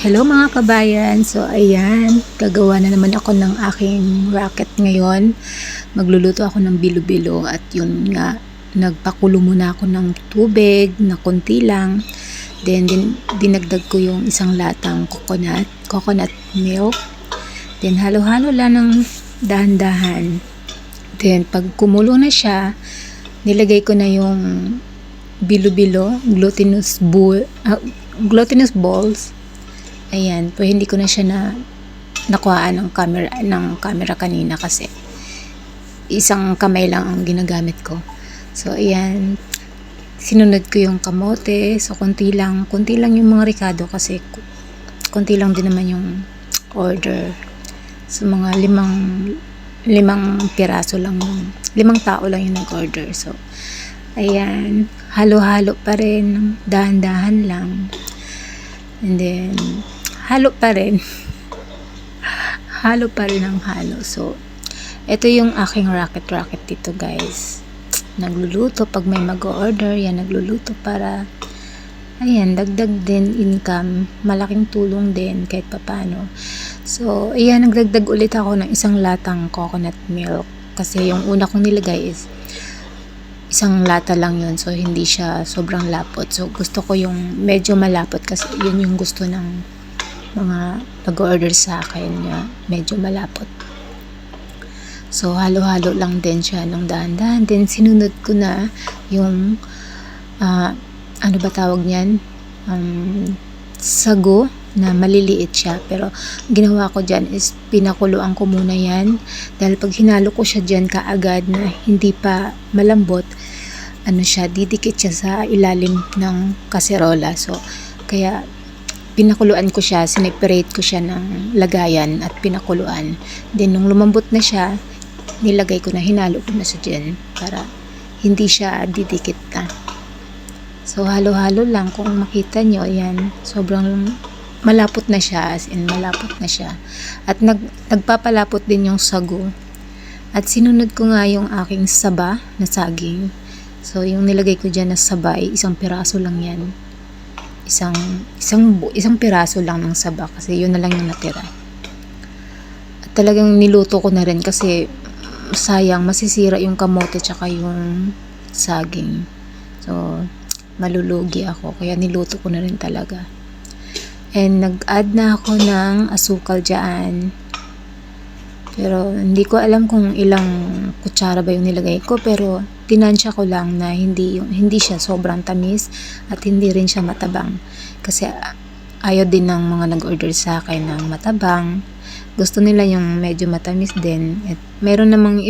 Hello mga kabayan. So ayan, gagawa na naman ako ng aking racket ngayon. Magluluto ako ng bilo-bilo at yun nga, nagpakulo muna ako ng tubig na konti lang. Then din, dinagdag ko yung isang latang coconut, coconut milk. Then halo-halo lang ng dahan-dahan. Then pag kumulo na siya, nilagay ko na yung bilo-bilo, glutinous bull, ah, glutinous balls. Ayan, pero hindi ko na siya na nakuhaan ng camera ng camera kanina kasi isang kamay lang ang ginagamit ko. So ayan, sinunod ko yung kamote. So konti lang, konti lang yung mga ricado kasi konti lang din naman yung order. So mga limang limang piraso lang yung limang tao lang yung nag-order. So ayan, halo-halo pa rin, dahan-dahan lang. And then, halo pa rin. halo pa rin ang halo. So, ito yung aking racket-racket dito guys. Nagluluto pag may mag-order, yan nagluluto para ayan, dagdag din income, malaking tulong din kahit papano. So, ayan, nagdagdag ulit ako ng isang latang coconut milk kasi yung una kong nilagay is isang lata lang yun so hindi siya sobrang lapot so gusto ko yung medyo malapot kasi yun yung gusto ng mga nag-order sa akin na medyo malapot. So halo-halo lang din siya ng dahan-dahan. Then sinunod ko na yung ah, ano ba tawag niyan? Um, sago na maliliit siya. Pero ginawa ko dyan is pinakuluan ko muna yan. Dahil pag hinalo ko siya dyan kaagad na hindi pa malambot ano siya didikit siya sa ilalim ng kaserola. So kaya pinakuluan ko siya sineperate ko siya ng lagayan at pinakuluan then nung lumambot na siya nilagay ko na hinalo ko na siya dyan para hindi siya didikit na So, halo-halo lang. Kung makita nyo, yan, sobrang malapot na siya, as in malapot na siya. At nag, nagpapalapot din yung sago. At sinunod ko nga yung aking saba na saging. So, yung nilagay ko dyan na sabay, isang piraso lang yan. Isang, isang, isang piraso lang ng saba kasi yun na lang yung natira. At talagang niluto ko na rin kasi sayang, masisira yung kamote tsaka yung saging. So, malulugi ako. Kaya niluto ko na rin talaga. And nag-add na ako ng asukal dyan. Pero hindi ko alam kung ilang kutsara ba yung nilagay ko. Pero tinansya ko lang na hindi, yung, hindi siya sobrang tamis at hindi rin siya matabang. Kasi ayaw din ng mga nag-order sa akin ng matabang. Gusto nila yung medyo matamis din. At meron namang